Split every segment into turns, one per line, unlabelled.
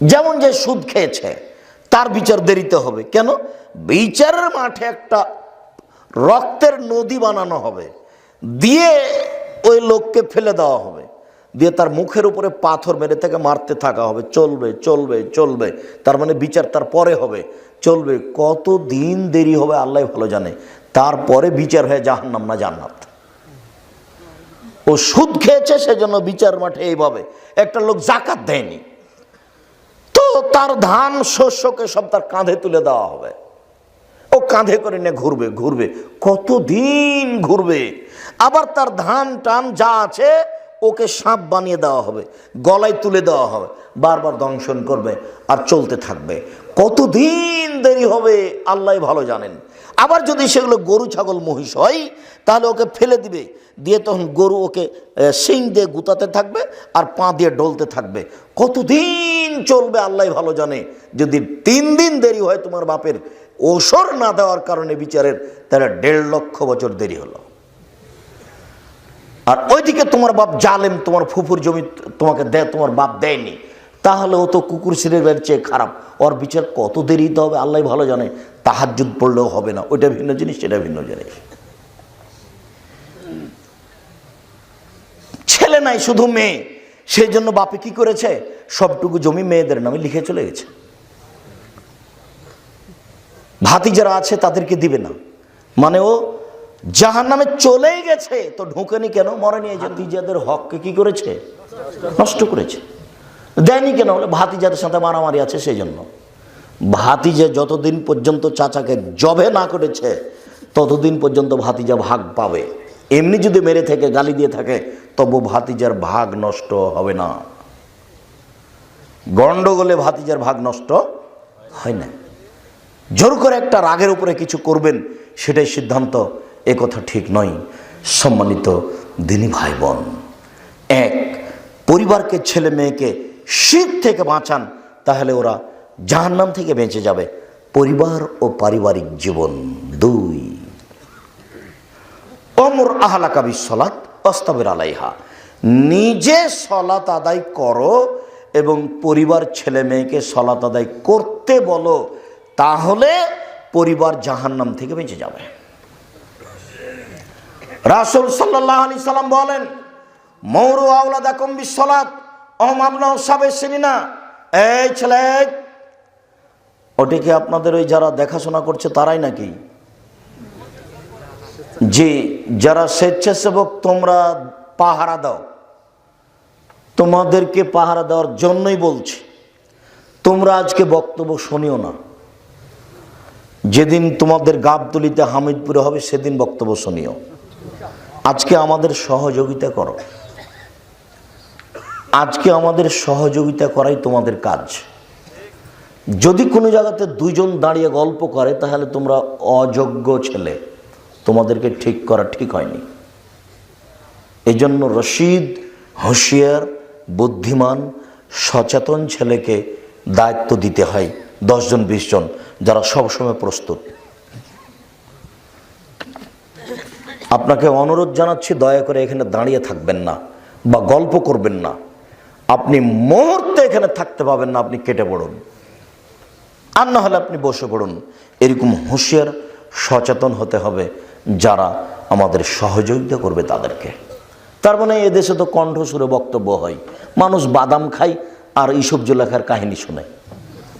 যেমন যে সুদ খেয়েছে, তার বিচার দেরিতে হবে। কেন? বিচারের মাঠে একটা রক্তের নদী বানানো হবে। দিয়ে ওই লোককে ফেলে দেওয়া হবে। দিয়ে তার মুখের উপরে পাথর মেরে তাকে মারতে থাকা হবে। চলবে চলবে চলবে। তার মানে বিচার তার পরে হবে। চলবে। কত দিন দেরি হবে আল্লাহ ভালো জানে। তারপরে বিচার হয়ে জাহান্নাম না জান্নাত। ও সুদ খেয়েছে, সেজন্য বিচার মাঠে এইভাবে। একটা লোক জাকাত দেয়নি। তার ধান শস্যকে সব তার কাঁধে তুলে দেওয়া হবে। ও কাঁধে করে নিয়ে ঘুরবে ঘুরবে। কতদিন ঘুরবে? আবার তার ধান টান যা আছে, ওকে সাপ বানিয়ে দেওয়া হবে, গলায় তুলে দেওয়া হবে, বারবার দংশন করবে আর চলতে থাকবে। কতদিন দেরি হবে, আল্লাহ ভালো জানেন। আবার যদি সেগুলো গরু, ছাগল, মহিষ হয়, তাহলে ওকে ফেলে দিবে। দিয়ে তখন গরু ওকে শিং দিয়ে গুতাতে থাকবে আর পা দিয়ে ডলতে থাকবে। কতদিন চলবে আল্লাহ ভালো জানে। যদি তিন দিন দেরি হয় তোমার বাপের, ওসর না দেওয়ার কারণে বিচারের, তাহলে দেড় লক্ষ বছর দেরি হলো। আর ওইদিকে তোমার বাপ জালেম, তোমার ফুফুর জমি তোমাকে দেয় তোমার বাপ দেয়নি। তাহলে ও তো কুকুর সিরিয়ালের চেয়ে খারাপ। ওর বিচার কত দেরিতে হবে, আল্লাহ ভালো জানে। তাহার তাহাজুদ পড়লেও হবে না। ওইটা ভিন্ন জিনিস, সেটা ভিন্ন জিনিস। ছেলে নাই, শুধু মেয়ে। সেই জন্য বাপে কি করেছে? সবটুকু জমি মেয়েদের নামে লিখে চলে গেছে। ভাতি যারা আছে, তাদেরকে দিবে না। মানে ও জাহান নামে চলেই গেছে, তো ঢুকেনি কেন? মরেনি এই ভাতিজাদের হককে কি করেছে? নষ্ট করেছে। দেয়নি কেন? বলে ভাতিজাদের সাথে মারামারি আছে সেই জন্য ভাতিজা যতদিন পর্যন্ত চাচাকে জবে না করেছে, ততদিন পর্যন্ত ভাতিজা ভাগ পাবে। এমনি যদি মেরে থেকে, গালি দিয়ে থাকে, তবু ভাতিজার ভাগ নষ্ট হবে না। গন্ডগোলে ভাতিজার ভাগ নষ্ট হয় না। জোর করে একটা রাগের উপরে কিছু করবেন, সেটাই সিদ্ধান্ত। এ কথা ঠিক নয়। সম্মানিত দিনী ভাই বোন, এক, পরিবারকে, ছেলে মেয়েকে শীত থেকে বাঁচান, তাহলে ওরা জাহান্নাম থেকে বেঁচে যাবে। পরিবার ও পারিবারিক জীবন দুই। অমর আহলা কাবি সলাত অস্তাবের আলাইহা। নিজে সলাত আদায় করো এবং পরিবার ছেলে মেয়েকে সলাত আদায় করতে বলো, তাহলে পরিবার জাহান্নাম থেকে বেঁচে যাবে। রাসুল সাল্লাহ আলি সাল্লাম বলেন, মৌরু আউলাদা কম্বি সলাত অহম আপনা সাবে না? এই ছেলে, ওটিকে আপনাদের ওই যারা দেখাশোনা করছে তারাই নাকি? যে যারা স্বেচ্ছাসেবক, তোমরা পাহারা দাও। তোমাদেরকে পাহারা দেওয়ার জন্যই বলছি, তোমরা আজকে বক্তব্য শুনিও না। যেদিন তোমাদের গাবতলিতে হামিদপুরে হবে, সেদিন বক্তব্য শুনিও। আজকে আমাদের সহযোগিতা করো। আজকে আমাদের সহযোগিতা করাই তোমাদের কাজ। যদি কোনো জায়গাতে দুইজন দাঁড়িয়ে গল্প করে, তাহলে তোমরা অযোগ্য ছেলে। তোমাদেরকে ঠিক করা ঠিক হয়নি। এই জন্য রশিদ, হুঁশিয়ার, বুদ্ধিমান, সচেতন ছেলেকে দায়িত্ব দিতে হয় দশজন বিশ জন যারা সবসময় প্রস্তুত। আপনাকে অনুরোধ জানাচ্ছি, দয়া করে এখানে দাঁড়িয়ে থাকবেন না বা গল্প করবেন না। আপনি মুহূর্তে এখানে থাকতে পাবেন না, আপনি কেটে পড়ুন। আর না হলে আপনি বসে পড়ুন। এরকম হুঁশিয়ার সচেতন হতে হবে যারা আমাদের সহযোগিতা করবে তাদেরকে। তার মানে এদেশে তো কণ্ঠসুরে বক্তব্য হয়। মানুষ বাদাম খায় আর ইসব জুলেখার কাহিনী শুনে।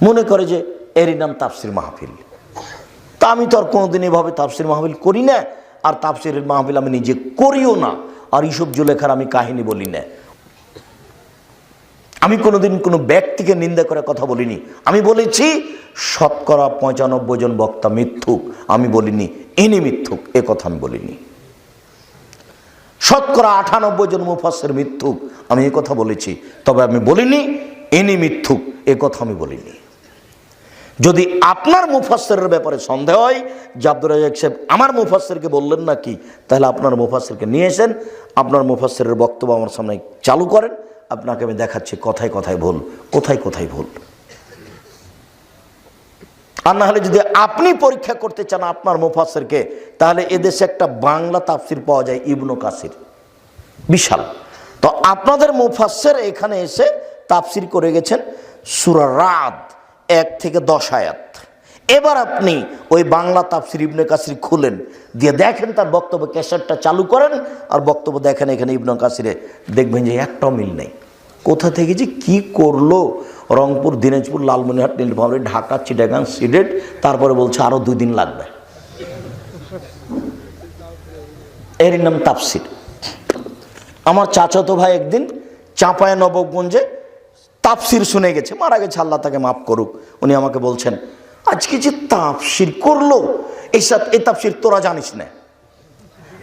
মনে করে যে এরই নাম তাফসির মাহফিল। তা আমি তো আর কোনোদিন এভাবে তাফসির মাহফিল করি না, আর তাফসিরের মাহফিল আমি নিজে করিও না, আর ইসব জুলেখার আমি কাহিনী বলি না। আমি কোনোদিন কোনো ব্যক্তিকে নিন্দা করে কথা বলিনি। আমি বলেছি, শতকরা পঁচানব্বই জন বক্তা মিথ্যুক। আমি বলিনি, ইনি মিথ্যুক, এ কথা আমি বলিনি। শতকরা আটানব্বই জন মুফাসের মিথ্যুক। আমি এ কথা বলেছি, তবে আমি বলিনি, ইনি মিথ্যুক, এ কথা আমি বলিনি। যদি আপনার মুফাসের ব্যাপারে সন্দেহ হয়, যে আব্দুল রাজাক সাহেব আমার মুফাসেরকে বললেন না কি তাহলে আপনার মুফাসেরকে নিয়ে এসেন আপনার মুফাসের বক্তব্য আমার সামনে চালু করেন। আপনাকে আমি দেখাচ্ছি, কথায় কথায় ভুল, কোথায় কোথায় ভুল। আর না হলে যদি আপনি পরীক্ষা করতে চান আপনার মুফাসেরকে তাহলে এদেশে একটা বাংলা তাফসির পাওয়া যায়, ইবনু কাসির। বিশাল। তো আপনাদের মুফাসের এখানে এসে তাফসির করে গেছেন সুরা রাত এক থেকে দশ আয়াত। এবার আপনি ওই বাংলা তাফসির ইবনে কাসির খুলেন, দিয়ে দেখেন তার বক্তব্য ক্যাসেটটা চালু করেন, আর বক্তব্য দেখেন এখানে ইবনে কাসিরে দেখবেন যে একটাও মিল নেই। কোথা থেকে যে কি করল? রংপুর, দিনাজপুর, লালমনিরহাট, নীলফামারী, ঢাকা, চিটাগাং, সিলেট, তারপরে বলছে আরও দুই দিন লাগবে। এর নাম তাফসির। আমার চাচাতো ভাই একদিন চাঁপায় নবগঞ্জে তাফসির শুনে গেছে, মারা গেছে, আল্লাহ তাকে মাফ করুক। উনি আমাকে বলছেন আজকে যে তাফসির করল এইসব এই তাফসির তোরা জানিস না।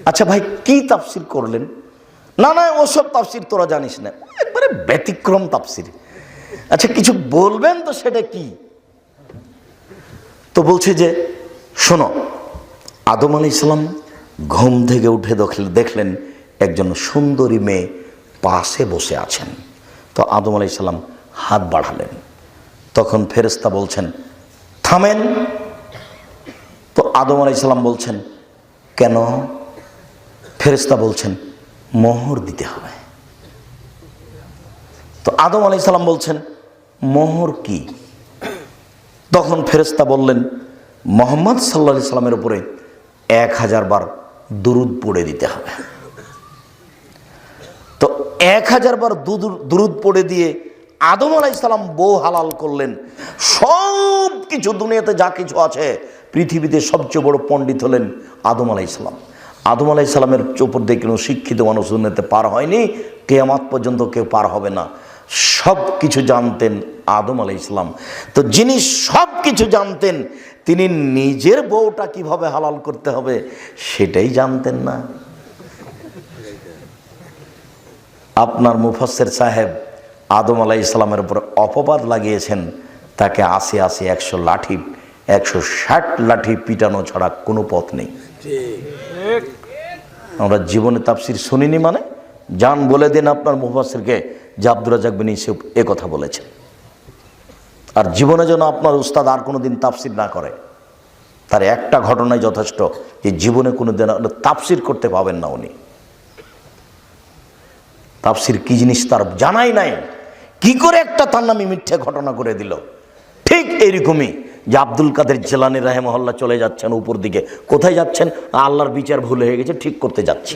আচ্ছা ভাই, কি তাফসির করলেন? না না, ওসব তাফসির তোরা জানিস না। একবারে ব্যতিক্রম তাফসির। আচ্ছা কিছু বলবেন তো সেটা কি? তো বলছে যে, শোনো, আদম আলি ইসলাম ঘুম থেকে উঠে দেখল- দেখলেন একজন সুন্দরী মেয়ে পাশে বসে আছেন। তো আদম আলি ইসলাম হাত বাড়ালেন। তখন ফেরেস্তা বলছেন থামেন। তো আদম আলি ইসলাম বলছেন, কেন ফেরেস্তা বলছেন, মোহর দিতে হবে। তো আদম আলি ইসলাম বলছেন, মোহর কি? তখন ফেরেস্তা বললেন, মোহাম্মদ সাল্লা সাল্লামের উপরে এক হাজার বার দুরুদ পড়ে দিতে হবে। তো এক হাজার বার দুরুদ পড়ে দিয়ে আদম আলাই সালাম বউ হালাল করলেন। সব কিছু দুনিয়াতে যা কিছু আছে, পৃথিবীতে সবচেয়ে বড় পণ্ডিত হলেন আদম আলাই সালাম। আদম আলাই সালামের চোপর দিয়ে কোনো শিক্ষিত মানুষ দুনিয়াতে পার হয়নি, কেয়ামাত পর্যন্ত কেউ পার হবে না। সব কিছু জানতেন আদম আলাই ইসলাম তো যিনি সব কিছু জানতেন, তিনি নিজের বউটা কীভাবে হালাল করতে হবে সেটাই জানতেন না। আপনার মুফাসের সাহেব আদম আলাহ ইসলামের উপর অপবাদ লাগিয়েছেন, তাকে আসে আসে একশো লাঠি, একশো ষাট লাঠি পিটানো ছাড়া কোনো পথ নেই। আমরা জীবনে তাফসির শুনিনি মানে? যান বলে দিন আপনার মুফাসিরকে যে আব্দুর রাজাক বিন ইসুফ এ কথা বলেছেন। আর জীবনে যেন আপনার উস্তাদ আর কোনো দিন তাফসির না করে, তার একটা ঘটনায় যথেষ্ট যে জীবনে কোনো দিন তাফসির করতে পাবেন না উনি। তাপসির কি জিনিস তার জানাই নাই কি করে একটা তার নামে মিথ্যে ঘটনা করে দিল? ঠিক এইরকমই যে আব্দুল কাদের জেলানি রাহেমহল্লা চলে যাচ্ছেন উপর দিকে। কোথায় যাচ্ছেন? আল্লাহর বিচার ভুল হয়ে গেছে, ঠিক করতে যাচ্ছে।